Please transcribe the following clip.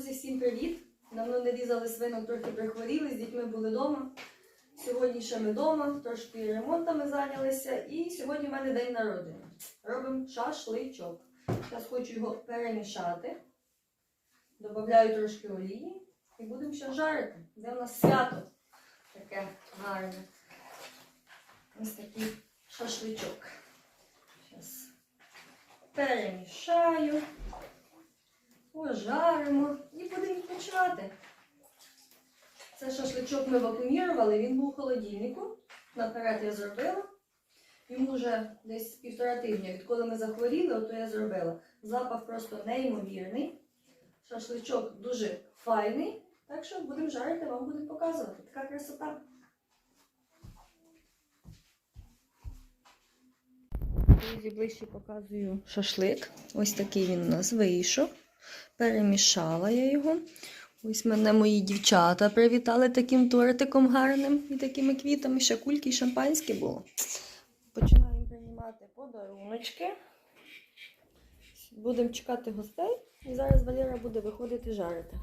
Друзі, всім привіт! Давно не різали свинок, трохи прихворіли, з дітьми були вдома. Сьогодні ще ми вдома, трошки ремонтами зайнялися. І сьогодні в мене день народження. Робимо шашличок. Зараз хочу його перемішати. Добавляю трошки олії і будемо ще жарити. Де в нас свято таке гарне. Ось такий шашличок. Зараз перемішаю. Пожаримо і будемо відпочивати. Це шашличок ми вакуумірували, він був у холодильнику. Наперед я зробила. Йому вже десь півтора тижня, відколи ми захворіли, ото я зробила. Запах просто неймовірний. Шашличок дуже файний. Так що будемо жарити, вам будемо показувати. Така красота. Друзі, ближче показую шашлик. Ось такий він у нас вийшов. Перемішала я його. Ось мене мої дівчата привітали таким тортиком гарним і такими квітами. Ще кульки і шампанське було. Починаємо приймати подаруночки. Будемо чекати гостей. І зараз Валера буде виходити жарити.